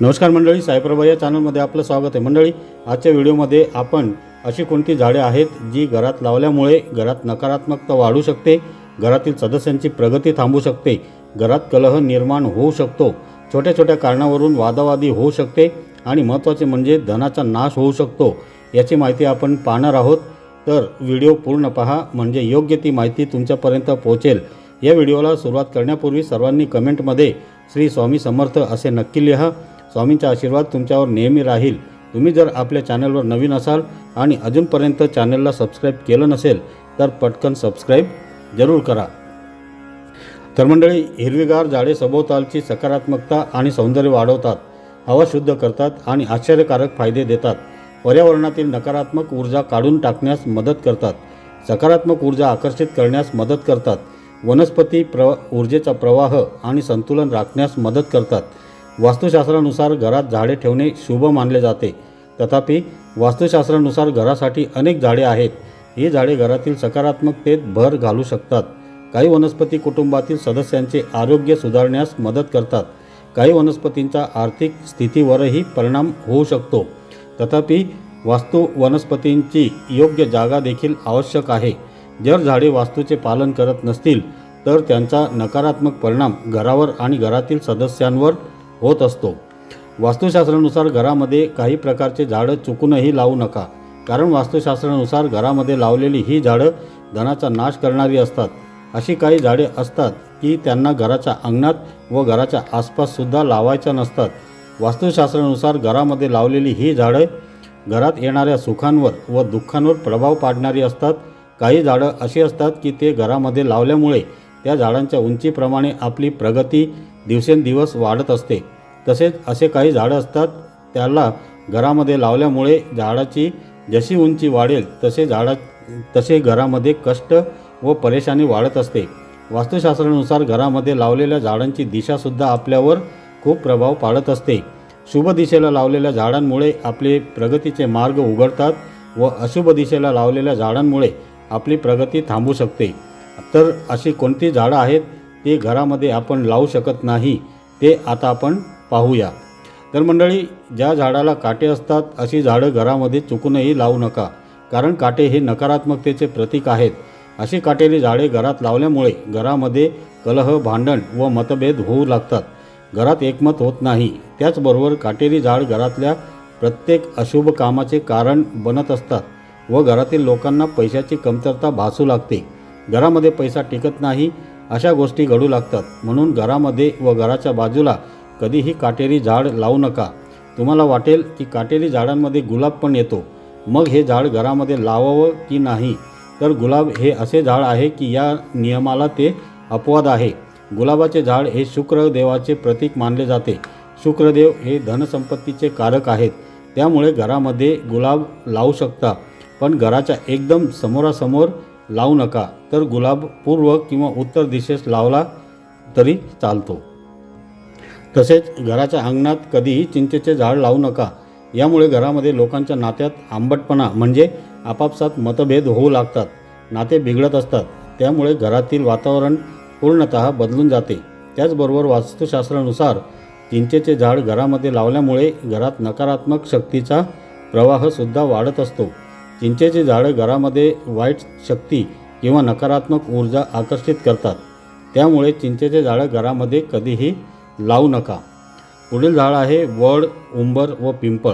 नमस्कार मंडळी साईप्रभा या चॅनलमध्ये आपलं स्वागत आहे. मंडळी आजच्या व्हिडिओमध्ये आपण अशी कोणती झाडे आहेत जी घरात लावल्यामुळे घरात नकारात्मकता वाढू शकते घरातील सदस्यांची प्रगती थांबू शकते घरात कलह निर्माण होऊ शकतो छोट्या छोट्या कारणावरून वादावादी होऊ शकते आणि महत्त्वाचे म्हणजे धनाचा नाश होऊ शकतो याची माहिती आपण पाहणार आहोत. तर व्हिडिओ पूर्ण पहा म्हणजे योग्य ती माहिती तुमच्यापर्यंत पोहोचेल. या व्हिडिओला सुरुवात करण्यापूर्वी सर्वांनी कमेंटमध्ये श्री स्वामी समर्थ असे नक्की लिहा. स्वामींचा आशीर्वाद तुमच्यावर नेहमी राहील. तुम्ही जर आपल्या चॅनलवर नवीन असाल आणि अजूनपर्यंत चॅनलला सबस्क्राईब केलं नसेल तर पटकन सबस्क्राईब जरूर करा. तर मंडळी हिरवीगार झाडे सभोवतालची सकारात्मकता आणि सौंदर्य वाढवतात. हवा शुद्ध करतात आणि आश्चर्यकारक फायदे देतात. पर्यावरणातील नकारात्मक ऊर्जा काढून टाकण्यास मदत करतात. सकारात्मक ऊर्जा आकर्षित करण्यास मदत करतात. वनस्पती प्र ऊर्जेचा प्रवाह आणि संतुलन राखण्यास मदत करतात. वास्तुशास्त्रानुसार घरात झाडे ठेवणे शुभ मानले जाते. तथापि वास्तुशास्त्रानुसार घरासाठी अनेक झाडे आहेत. ही झाडे घरातील सकारात्मकतेत भर घालू शकतात. काही वनस्पती कुटुंबातील सदस्यांचे आरोग्य सुधारण्यास मदत करतात. काही वनस्पतींचा आर्थिक स्थितीवरही परिणाम होऊ शकतो. तथापि वास्तू वनस्पतींची योग्य जागा देखील आवश्यक आहे. जर झाडे वास्तूचे पालन करत नसतील तर त्यांचा नकारात्मक परिणाम घरावर आणि घरातील सदस्यांवर होत असतो. वास्तुशास्त्रानुसार घरामध्ये काही प्रकारचे झाडं चुकूनही लावू नका. कारण वास्तुशास्त्रानुसार घरामध्ये लावलेली ही झाडं धनाचा नाश करणारी असतात. अशी काही झाडे असतात की त्यांना घराच्या अंगणात व घराच्या आसपाससुद्धा लावायच्या नसतात. वास्तुशास्त्रानुसार घरामध्ये लावलेली ही झाडं घरात येणाऱ्या सुखांवर व दुःखांवर प्रभाव पाडणारी असतात. काही झाडं अशी असतात की ते घरामध्ये लावल्यामुळे त्या झाडांच्या उंचीप्रमाणे आपली प्रगती दिवसेंदिवस वाढत असते. तसेच असे काही झाडं असतात त्याला घरामध्ये लावल्यामुळे झाडाची जशी उंची वाढेल तसे झाडा तसे घरामध्ये कष्ट व परेशानी वाढत असते. वास्तुशास्त्रानुसार घरामध्ये लावलेल्या झाडांची दिशासुद्धा आपल्यावर खूप प्रभाव पाडत असते. शुभ दिशेला लावलेल्या झाडांमुळे आपले प्रगतीचे मार्ग उघडतात व अशुभ दिशेला लावलेल्या झाडांमुळे आपली प्रगती थांबू शकते. तर अशी कोणती झाडं आहेत? ते घरामध्ये आपण लावू शकत नाही ते आता आपण पाहूया. तर मंडळी ज्या झाडाला काटे असतात अशी झाडं घरामध्ये चुकूनही लावू नका. कारण काटे हे नकारात्मकतेचे प्रतीक आहेत. अशी काटेरी झाडे घरात लावल्यामुळे घरामध्ये कलह भांडण व मतभेद होऊ लागतात. घरात एकमत होत नाही. त्याचबरोबर काटेरी झाड घरातल्या प्रत्येक अशुभ कामाचे कारण बनत असतात व घरातील लोकांना पैशाची कमतरता भासू लागते. घरामध्ये पैसा टिकत नाही अशा गोष्टी घडू लागतात. म्हणून घरामध्ये व घराच्या बाजूला कधीही काटेरी झाड लावू नका. तुम्हाला वाटेल की काटेरी झाडांमध्ये गुलाब पण येतो. मग हे झाड घरामध्ये लावावं की नाही? तर गुलाब हे असे झाड आहे की या नियमाला ते अपवाद आहे. गुलाबाचे झाड हे शुक्रदेवाचे प्रतीक मानले जाते. शुक्रदेव हे धनसंपत्तीचे कारक आहेत. त्यामुळे घरामध्ये गुलाब लावू शकता. पण घराच्या एकदम समोरासमोर लावू नका. तर गुलाब पूर्व किंवा उत्तर दिशेस लावला तरी चालतो. तसेच घराच्या अंगणात कधीही चिंचेचे झाड लावू नका. यामुळे घरामध्ये लोकांच्या नात्यात आंबटपणा म्हणजे आपापसात मतभेद होऊ लागतात. नाते बिघडत असतात. त्यामुळे घरातील वातावरण पूर्णत बदलून जाते. त्याचबरोबर वास्तुशास्त्रानुसार चिंचेचे झाड घरामध्ये लावल्यामुळे घरात नकारात्मक शक्तीचा प्रवाहसुद्धा वाढत असतो. चिंचेची झाडं घरामध्ये वाईट शक्ती किंवा नकारात्मक ऊर्जा आकर्षित करतात. त्यामुळे चिंचेचे झाडं घरामध्ये कधीही लावू नका. पुढील झाड आहे वड उंबर व पिंपळ.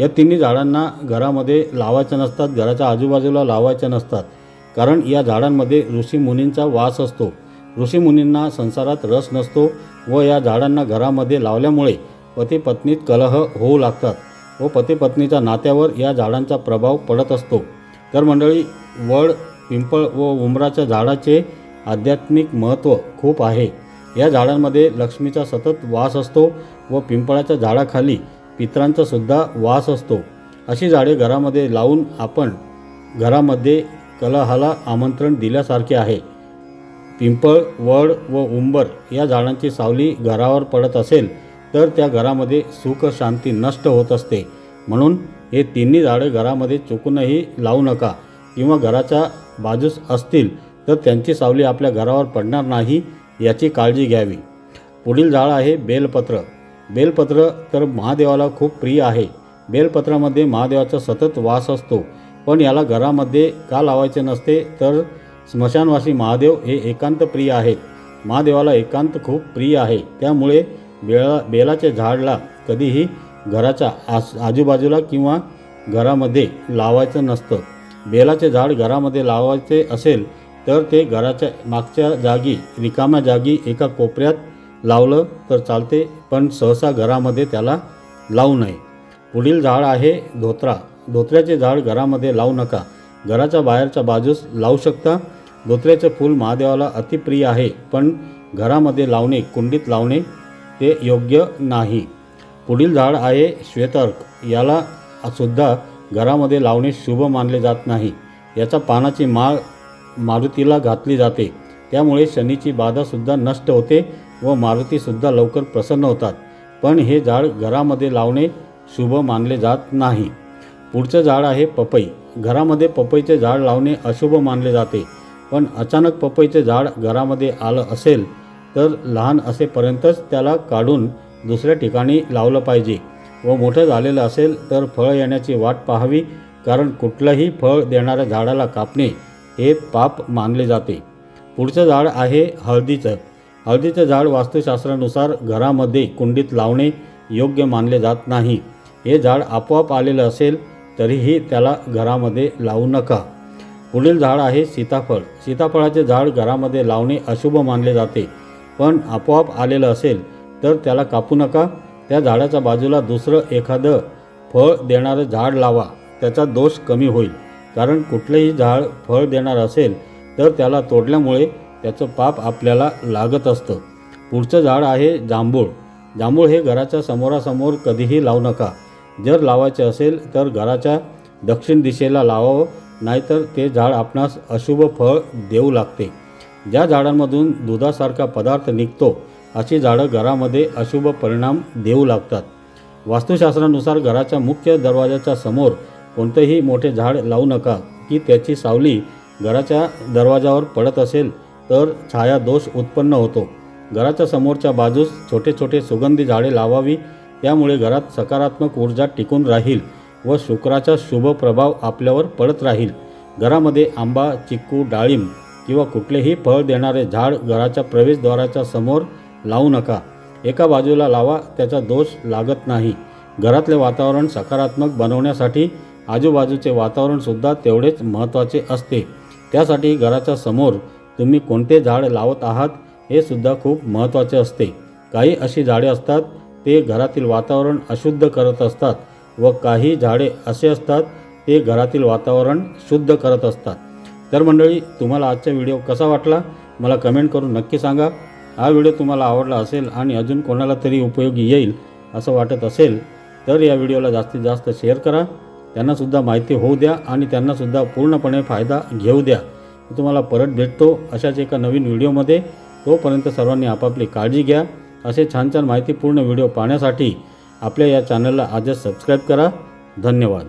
या तिन्ही झाडांना घरामध्ये लावायच्या नसतात घराच्या आजूबाजूला लावायच्या नसतात. कारण या झाडांमध्ये ऋषीमुनींचा वास असतो. ऋषीमुनींना संसारात रस नसतो व या झाडांना घरामध्ये लावल्यामुळे पती पत्नीत कलह होऊ लागतात. व पती पत्नीच्या नात्यावर या झाडांचा प्रभाव पडत असतो. तर मंडळी वड पिंपळ व उंबराच्या झाडाचे आध्यात्मिक महत्त्व खूप आहे. या झाडांमध्ये लक्ष्मीचा सतत वास असतो व पिंपळाच्या झाडाखाली पितरांचा सुद्धा वास असतो. अशी झाडे घरामध्ये लावून आपण घरामध्ये कलहाला आमंत्रण दिल्यासारखे आहे. पिंपळ वड व उंबर या झाडांची सावली घरावर पडत असेल तर त्या घरामध्ये सुख शांती नष्ट होत असते. म्हणून हे तिन्ही झाडं घरामध्ये चुकूनही लावू नका. किंवा घराच्या बाजूस असतील तर त्यांची सावली आपल्या घरावर पडणार नाही याची काळजी घ्यावी. पुढील झाड आहे बेलपत्र. बेलपत्र तर महादेवाला खूप प्रिय आहे. बेलपत्रामध्ये महादेवाचा सतत वास असतो. पण याला घरामध्ये का लावायचे नसते तर स्मशानवासी महादेव हे एकांत प्रिय आहेत. महादेवाला एकांत खूप प्रिय आहे. त्यामुळे बेळा बेलाच्या झाडला कधीही घराच्या आस आजूबाजूला किंवा घरामध्ये लावायचं नसतं. बेलाचे झाड घरामध्ये लावायचे असेल तर ते घराच्या मागच्या जागी रिकाम्या जागी एका कोपऱ्यात लावलं तर चालते पण सहसा घरामध्ये त्याला लावू नये. पुढील झाड आहे धोत्रा. धोत्र्याचे झाड घरामध्ये लावू नका. घराच्या बाहेरच्या बाजूस लावू शकता. धोत्र्याचे फूल महादेवाला अतिप्रिय आहे पण घरामध्ये लावणे कुंडीत लावणे ते योग्य नाही. पुढील झाड आहे श्वेतर्क. याला सुद्धा घरामध्ये लावणे शुभ मानले जात नाही. याच्या पानाची माळ मारुतीला घातली जाते. त्यामुळे शनीची बाधासुद्धा नष्ट होते व मारुतीसुद्धा लवकर प्रसन्न होतात. पण हे झाड घरामध्ये लावणे शुभ मानले जात नाही. पुढचं झाड आहे पपई. घरामध्ये पपईचे झाड लावणे अशुभ मानले जाते. पण अचानक पपईचे झाड घरामध्ये आलं असेल तर लहान असेपर्यंतच त्याला काढून दुसऱ्या ठिकाणी लावलं पाहिजे व मोठं झालेलं असेल तर फळं येण्याची वाट पाहावी कारण कुठलंही फळ देणाऱ्या झाडाला कापणे हे पाप मानले जाते. पुढचं झाड आहे हळदीचं. हळदीचं झाड वास्तुशास्त्रानुसार घरामध्ये कुंडीत लावणे योग्य मानले जात नाही. हे झाड आपोआप आलेलं असेल तरीही त्याला घरामध्ये लावू नका. पुढील झाड आहे सीताफळ. सीताफळाचे झाड घरामध्ये लावणे अशुभ मानले जाते. पण आपोआप आलेलं असेल तर त्याला कापू नका. त्या झाडाच्या बाजूला दुसरं एखादं फळ देणारं झाड लावा. त्याचा दोष कमी होईल. कारण कुठलंही झाड फळ देणार असेल तर त्याला तोडल्यामुळे त्याचं पाप आपल्याला लागत असतं. पुढचं झाड आहे जांभूळ. जांभूळ हे घराच्या समोरासमोर कधीही लावू नका. जर लावायचे असेल तर घराच्या दक्षिण दिशेला लावावं. नाहीतर ते झाड आपणास अशुभ फळ देऊ लागते. ज्या झाडांमधून दुधासारखा पदार्थ निघतो अशी झाडं घरामध्ये अशुभ परिणाम देऊ लागतात. वास्तुशास्त्रानुसार घराच्या मुख्य दरवाजाच्या समोर कोणतेही मोठे झाड लावू नका की त्याची सावली घराच्या दरवाजावर पडत असेल तर छाया दोष उत्पन्न होतो. घराच्या समोरच्या बाजूस छोटे छोटे सुगंधी झाडे लावावी त्यामुळे घरात सकारात्मक ऊर्जा टिकून राहील व शुक्राचा शुभ प्रभाव आपल्यावर पडत राहील. घरामध्ये आंबा चिक्कू डाळिंब किंवा कुठलेही फळ देणारे झाड घराच्या प्रवेशद्वाराच्या समोर लावू नका. एका बाजूला लावा त्याचा दोष लागत नाही. घरातले वातावरण सकारात्मक बनवण्यासाठी आजूबाजूचे वातावरणसुद्धा तेवढेच महत्त्वाचे असते. त्यासाठी घराच्या समोर तुम्ही कोणते झाड लावत आहात हे सुद्धा खूप महत्त्वाचे असते. काही अशी झाडे असतात ते घरातील वातावरण अशुद्ध करत असतात व काही झाडे असे असतात ते घरातील वातावरण शुद्ध करत असतात. तर मंडळी तुम्हाला आजचा व्हिडिओ कसा वाटला? मला कमेंट करून नक्की सांगा. हा व्हिडिओ तुम्हाला आवडला असेल आणि अजून कोणाला तरी उपयोगी येईल असं वाटत असेल तर या व्हिडिओला जास्तीत जास्त शेअर करा. त्यांनासुद्धा माहिती होऊ द्या आणि त्यांनासुद्धा पूर्णपणे फायदा घेऊ द्या. मी तुम्हाला परत भेटतो अशाच एका नवीन व्हिडिओमध्ये. तोपर्यंत सर्वांनी आपापली काळजी घ्या. असे छान छान माहितीपूर्ण व्हिडिओ पाहण्यासाठी आपल्या या चॅनलला आजच सबस्क्राईब करा. धन्यवाद.